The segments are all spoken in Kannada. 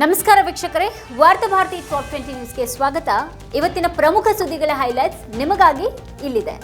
ನಮಸ್ಕಾರ ವೀಕ್ಷಕರೇ ವಾರ್ತಾ ಭಾರತಿ ಟಾಪ್ ಟ್ವೆಂಟಿ ನ್ಯೂಸ್ಗೆ ಸ್ವಾಗತ. ಇವತ್ತಿನ ಪ್ರಮುಖ ಸುದ್ದಿಗಳ ಹೈಲೈಟ್ಸ್ ನಿಮಗಾಗಿ ಇಲ್ಲಿದೆ.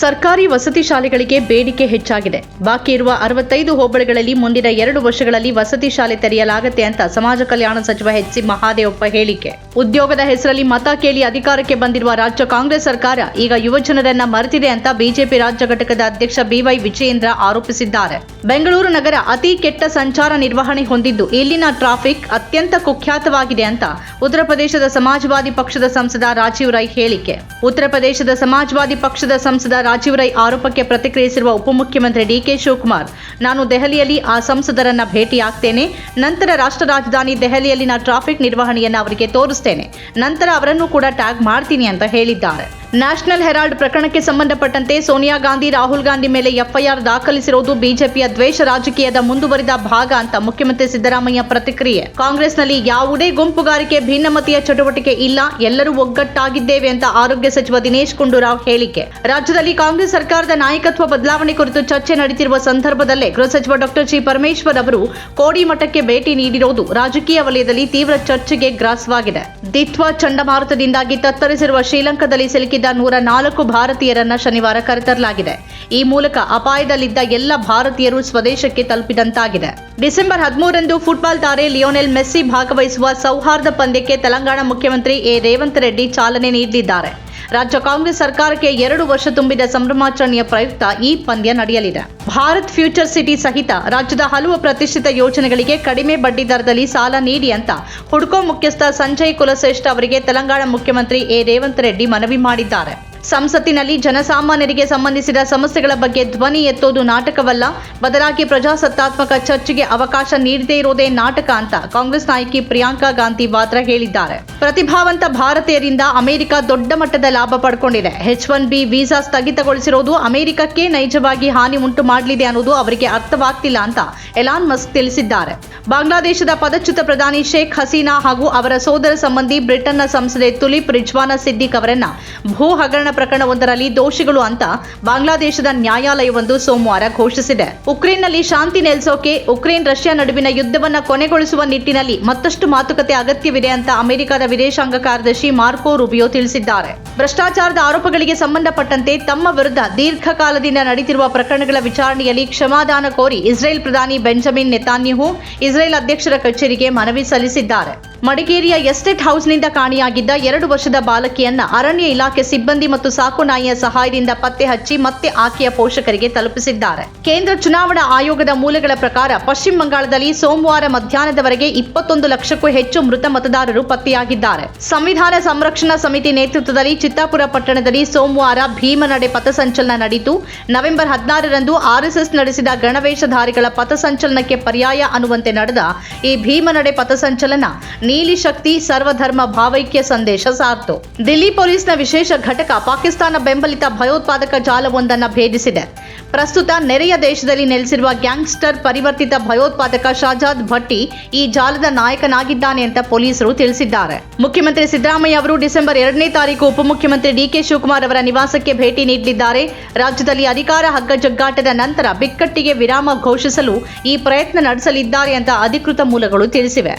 ಸರ್ಕಾರಿ ವಸತಿ ಶಾಲೆಗಳಿಗೆ ಬೇಡಿಕೆ ಹೆಚ್ಚಾಗಿದೆ. ಬಾಕಿ ಇರುವ ಅರವತ್ತೈದು ಹೋಬಳಿಗಳಲ್ಲಿ ಮುಂದಿನ ಎರಡು ವರ್ಷಗಳಲ್ಲಿ ವಸತಿ ಶಾಲೆ ತೆರೆಯಲಾಗುತ್ತೆ ಅಂತ ಸಮಾಜ ಕಲ್ಯಾಣ ಸಚಿವ ಎಚ್ ಸಿ ಮಹಾದೇವಪ್ಪ ಹೇಳಿಕೆ. ಉದ್ಯೋಗದ ಹೆಸರಲ್ಲಿ ಮತ ಕೇಳಿ ಅಧಿಕಾರಕ್ಕೆ ಬಂದಿರುವ ರಾಜ್ಯ ಕಾಂಗ್ರೆಸ್ ಸರ್ಕಾರ ಈಗ ಯುವಜನರನ್ನ ಮರೆತಿದೆ ಅಂತ ಬಿಜೆಪಿ ರಾಜ್ಯ ಘಟಕದ ಅಧ್ಯಕ್ಷ ಬಿವೈ ವಿಜಯೇಂದ್ರ ಆರೋಪಿಸಿದ್ದಾರೆ. ಬೆಂಗಳೂರು ನಗರ ಅತಿ ಕೆಟ್ಟ ಸಂಚಾರ ನಿರ್ವಹಣೆ ಹೊಂದಿದ್ದು ಇಲ್ಲಿನ ಟ್ರಾಫಿಕ್ ಅತ್ಯಂತ ಕುಖ್ಯಾತವಾಗಿದೆ ಅಂತ ಉತ್ತರ ಪ್ರದೇಶದ ಸಮಾಜವಾದಿ ಪಕ್ಷದ ಸಂಸದ ರಾಜೀವ್ ರೈ ಹೇಳಿಕೆ. ಉತ್ತರ ಪ್ರದೇಶದ ಸಮಾಜವಾದಿ ಪಕ್ಷದ ಸಂಸದ ರಾಜೀವ್ ರೈ ಆರೋಪಕ್ಕೆ ಪ್ರತಿಕ್ರಿಯಿಸಿರುವ ಉಪಮುಖ್ಯಮಂತ್ರಿ ಡಿಕೆ ಶಿವಕುಮಾರ್, ನಾನು ದೆಹಲಿಯಲ್ಲಿ ಆ ಸಂಸದರನ್ನ ಭೇಟಿಯಾಗ್ತೇನೆ, ನಂತರ ರಾಷ್ಟ್ರ ರಾಜಧಾನಿ ದೆಹಲಿಯಲ್ಲಿನ ಟ್ರಾಫಿಕ್ ನಿರ್ವಹಣೆಯನ್ನು ಅವರಿಗೆ ತೋರಿಸ್ತೇನೆ, ನಂತರ ಅವರನ್ನು ಕೂಡ ಟ್ಯಾಗ್ ಮಾಡ್ತೀನಿ ಅಂತ ಹೇಳಿದ್ದಾರೆ. ನ್ಯಾಷನಲ್ ಹೆರಾಲ್ಡ್ ಪ್ರಕರಣಕ್ಕೆ ಸಂಬಂಧಪಟ್ಟಂತೆ ಸೋನಿಯಾ ಗಾಂಧಿ, ರಾಹುಲ್ ಗಾಂಧಿ ಮೇಲೆ ಎಫ್ಐಆರ್ ದಾಖಲಿಸಿರುವುದು ಬಿಜೆಪಿಯ ದ್ವೇಷ ರಾಜಕೀಯದ ಮುಂದುವರಿದ ಭಾಗ ಅಂತ ಮುಖ್ಯಮಂತ್ರಿ ಸಿದ್ದರಾಮಯ್ಯ ಪ್ರತಿಕ್ರಿಯೆ. ಕಾಂಗ್ರೆಸ್ನಲ್ಲಿ ಯಾವುದೇ ಗುಂಪುಗಾರಿಕೆ ಭಿನ್ನಮತೀಯ ಚಟುವಟಿಕೆ ಇಲ್ಲ, ಎಲ್ಲರೂ ಒಗ್ಗಟ್ಟಾಗಿದ್ದೇವೆ ಅಂತ ಆರೋಗ್ಯ ಸಚಿವ ದಿನೇಶ್ ಗುಂಡೂರಾವ್ ಹೇಳಿಕೆ. ರಾಜ್ಯದಲ್ಲಿ ಕಾಂಗ್ರೆಸ್ ಸರ್ಕಾರದ ನಾಯಕತ್ವ ಬದಲಾವಣೆ ಕುರಿತು ಚರ್ಚೆ ನಡೆಯುತ್ತಿರುವ ಸಂದರ್ಭದಲ್ಲೇ ಗೃಹ ಸಚಿವ ಡಾಕ್ಟರ್ ಜಿ ಪರಮೇಶ್ವರ್ ಅವರು ಕೋಡಿಮಠಕ್ಕೆ ಭೇಟಿ ನೀಡಿರುವುದು ರಾಜಕೀಯ ವಲಯದಲ್ಲಿ ತೀವ್ರ ಚರ್ಚೆಗೆ ಗ್ರಾಸವಾಗಿದೆ. ದಿತ್ವ ಚಂಡಮಾರುತದಿಂದಾಗಿ ತತ್ತರಿಸಿರುವ ಶ್ರೀಲಂಕಾದಲ್ಲಿ ಸಿಲುಕಿದ್ದ ನೂರ ನಾಲ್ಕು ಭಾರತೀಯರನ್ನ ಶನಿವಾರ ಕರೆತರಲಾಗಿದೆ. ಈ ಮೂಲಕ ಅಪಾಯದಲ್ಲಿದ್ದ ಎಲ್ಲ ಭಾರತೀಯರು ಸ್ವದೇಶಕ್ಕೆ ತಲುಪಿದಂತಾಗಿದೆ. ಡಿಸೆಂಬರ್ ಹದಿಮೂರರಂದು ಫುಟ್ಬಾಲ್ ತಾರೆ ಲಿಯೋನೆಲ್ ಮೆಸ್ಸಿ ಭಾಗವಹಿಸುವ ಸೌಹಾರ್ದ ಪಂದ್ಯಕ್ಕೆ ತೆಲಂಗಾಣ ಮುಖ್ಯಮಂತ್ರಿ ಎ. ರೇವಂತ್ ರೆಡ್ಡಿ ಚಾಲನೆ ನೀಡಲಿದ್ದಾರೆ. ರಾಜ್ಯ ಕಾಂಗ್ರೆಸ್ ಸರ್ಕಾರಕ್ಕೆ ಎರಡು ವರ್ಷ ತುಂಬಿದ ಸಂಭ್ರಮಾಚರಣೆಯ ಪ್ರಯುಕ್ತ ಈ ಪಂದ್ಯ ನಡೆಯಲಿದೆ. ಭಾರತ್ ಫ್ಯೂಚರ್ ಸಿಟಿ ಸಹಿತ ರಾಜ್ಯದ ಹಲವು ಪ್ರತಿಷ್ಠಿತ ಯೋಜನೆಗಳಿಗೆ ಕಡಿಮೆ ಬಡ್ಡಿ ದರದಲ್ಲಿ ಸಾಲ ನೀಡಿ ಅಂತ ಹುಡ್ಕೋ ಮುಖ್ಯಸ್ಥ ಸಂಜಯ್ ಕುಲಶ್ರೇಷ್ಠ ಅವರಿಗೆ ತೆಲಂಗಾಣ ಮುಖ್ಯಮಂತ್ರಿ ಎ. ರೇವಂತ್ ರೆಡ್ಡಿ ಮನವಿ ಮಾಡಿದ್ದಾರೆ. ಸಂಸತ್ತಿನಲ್ಲಿ ಜನಸಾಮಾನ್ಯರಿಗೆ ಸಂಬಂಧಿಸಿದ ಸಮಸ್ಯೆಗಳ ಬಗ್ಗೆ ಧ್ವನಿ ಎತ್ತೋದು ನಾಟಕವಲ್ಲ. ಬದಲಾಗಿ ಪ್ರಜಾಸತ್ತಾತ್ಮಕ ಚರ್ಚೆಗೆ ಅವಕಾಶ ನೀಡದೇ ಇರೋದೇ ನಾಟಕ ಅಂತ ಕಾಂಗ್ರೆಸ್ ನಾಯಕಿ ಪ್ರಿಯಾಂಕಾ ಗಾಂಧಿ ವಾದ್ರಾ ಹೇಳಿದ್ದಾರೆ. ಪ್ರತಿಭಾವಂತ ಭಾರತೀಯರಿಂದ ಅಮೆರಿಕ ದೊಡ್ಡ ಮಟ್ಟದ ಲಾಭ ಪಡ್ಕೊಂಡಿದೆ. ಹೆಚ್ ಒನ್ ಬಿ ವೀಸಾ ಸ್ಥಗಿತಗೊಳಿಸಿರೋದು ಅಮೆರಿಕಕ್ಕೆ ನೈಜವಾಗಿ ಹಾನಿ ಉಂಟು ಮಾಡಲಿದೆ ಅನ್ನೋದು ಅವರಿಗೆ ಅರ್ಥವಾಗ್ತಿಲ್ಲ ಅಂತ ಎಲಾನ್ ಮಸ್ಕ್ ತಿಳಿಸಿದ್ದಾರೆ. ಬಾಂಗ್ಲಾದೇಶದ ಪದಚ್ಯುತ ಪ್ರಧಾನಿ ಶೇಖ್ ಹಸೀನಾ ಹಾಗೂ ಅವರ ಸೋದರ ಸಂಬಂಧಿ ಬ್ರಿಟನ್ನ ಸಂಸದೆ ತುಲಿಪ್ ರಿಜ್ವಾನ ಸಿದ್ದಿಕ್ ಅವರನ್ನ ಭೂ ಹಗರಣ ಪ್ರಕರಣವೊಂದರಲ್ಲಿ ದೋಷಿಗಳು ಅಂತ ಬಾಂಗ್ಲಾದೇಶದ ನ್ಯಾಯಾಲಯವೊಂದು ಸೋಮವಾರ ಘೋಷಿಸಿದೆ. ಉಕ್ರೇನ್ನಲ್ಲಿ ಶಾಂತಿ ನೆಲೆಸೋಕೆ ಉಕ್ರೇನ್ ರಷ್ಯಾ ನಡುವಿನ ಯುದ್ಧವನ್ನ ಕೊನೆಗೊಳಿಸುವ ನಿಟ್ಟಿನಲ್ಲಿ ಮತ್ತಷ್ಟು ಮಾತುಕತೆ ಅಗತ್ಯವಿದೆ ಅಂತ ಅಮೆರಿಕದ ವಿದೇಶಾಂಗ ಕಾರ್ಯದರ್ಶಿ ಮಾರ್ಕೋ ರುಬಿಯೋ ತಿಳಿಸಿದ್ದಾರೆ. ಭ್ರಷ್ಟಾಚಾರದ ಆರೋಪಗಳಿಗೆ ಸಂಬಂಧಪಟ್ಟಂತೆ ತಮ್ಮ ವಿರುದ್ಧ ದೀರ್ಘಕಾಲದಿಂದ ನಡೆದಿರುವ ಪ್ರಕರಣಗಳ ವಿಚಾರಣೆಯಲ್ಲಿ ಕ್ಷಮಾದಾನ ಕೋರಿ ಇಸ್ರೇಲ್ ಪ್ರಧಾನಿ ಬೆಂಜಮಿನ್ ನೆತಾನ್ಯಹು ಇಸ್ರೇಲ್ ಅಧ್ಯಕ್ಷರ ಕಚೇರಿಗೆ ಮನವಿ ಸಲ್ಲಿಸಿದ್ದಾರೆ. ಮಡಿಕೇರಿಯ ಎಸ್ಟೇಟ್ ಹೌಸ್ನಿಂದ ಕಾಣೆಯಾಗಿದ್ದ ಎರಡು ವರ್ಷದ ಬಾಲಕಿಯನ್ನ ಅರಣ್ಯ ಇಲಾಖೆ ಸಿಬ್ಬಂದಿ ಮತ್ತು ಸಾಕು ನಾಯಿಯ ಸಹಾಯದಿಂದ ಪತ್ತೆ ಹಚ್ಚಿ ಮತ್ತೆ ಆಕೆಯ ಪೋಷಕರಿಗೆ ತಲುಪಿಸಿದ್ದಾರೆ. ಕೇಂದ್ರ ಚುನಾವಣಾ ಆಯೋಗದ ಮೂಲಗಳ ಪ್ರಕಾರ ಪಶ್ಚಿಮ ಬಂಗಾಳದಲ್ಲಿ ಸೋಮವಾರ ಮಧ್ಯಾಹ್ನದವರೆಗೆ ಇಪ್ಪತ್ತೊಂದು ಲಕ್ಷಕ್ಕೂ ಹೆಚ್ಚು ಮೃತ ಮತದಾರರು ಪತ್ತೆಯಾಗಿದ್ದಾರೆ. ಸಂವಿಧಾನ ಸಂರಕ್ಷಣಾ ಸಮಿತಿ ನೇತೃತ್ವದಲ್ಲಿ ಚಿತ್ತಾಪುರ ಪಟ್ಟಣದಲ್ಲಿ ಸೋಮವಾರ ಭೀಮನಡೆ ಪಥಸಂಚಲನ ನಡೆಯಿತು. ನವೆಂಬರ್ ಹದಿನಾರರಂದು ಆರ್ಎಸ್ಎಸ್ ನಡೆಸಿದ ಗಣವೇಷಧಾರಿಗಳ ಪಥಸಂಚಲನಕ್ಕೆ ಪರ್ಯಾಯ ಅನ್ನುವಂತೆ ನಡೆದ ಈ ಭೀಮನಡೆ ಪಥಸಂಚಲನ ನೀಲಿ ಶಕ್ತಿ ಸರ್ವಧರ್ಮ ಭಾವೈಕ್ಯ ಸಂದೇಶ ಸಾರ್ತು. ದಿಲ್ಲಿ ಪೊಲೀಸ್ನ ವಿಶೇಷ ಘಟಕ ಪಾಕಿಸ್ತಾನ ಬೆಂಬಲಿತ ಭಯೋತ್ಪಾದಕ ಜಾಲವೊಂದನ್ನು ಭೇದಿಸಿದೆ. ಪ್ರಸ್ತುತ ನೆರೆಯ ದೇಶದಲ್ಲಿ ನೆಲೆಸಿರುವ ಗ್ಯಾಂಗ್ಸ್ಟರ್ ಪರಿವರ್ತಿತ ಭಯೋತ್ಪಾದಕ ಶಹಜಾದ್ ಭಟ್ಟಿ ಈ ಜಾಲದ ನಾಯಕನಾಗಿದ್ದಾನೆ ಅಂತ ಪೊಲೀಸರು ತಿಳಿಸಿದ್ದಾರೆ. ಮುಖ್ಯಮಂತ್ರಿ ಸಿದ್ದರಾಮಯ್ಯ ಅವರು ಡಿಸೆಂಬರ್ ಎರಡನೇ ತಾರೀಕು ಉಪಮುಖ್ಯಮಂತ್ರಿ ಡಿಕೆ ಶಿವಕುಮಾರ್ ಅವರ ನಿವಾಸಕ್ಕೆ ಭೇಟಿ ನೀಡಲಿದ್ದಾರೆ. ರಾಜ್ಯದಲ್ಲಿ ಅಧಿಕಾರ ಹಗ್ಗಜಗ್ಗಾಟದ ನಂತರ ಬಿಕ್ಕಟ್ಟಿಗೆ ವಿರಾಮ ಘೋಷಿಸಲು ಈ ಪ್ರಯತ್ನ ನಡೆಸಲಿದ್ದಾರೆ ಅಂತ ಅಧಿಕೃತ ಮೂಲಗಳು ತಿಳಿಸಿವೆ.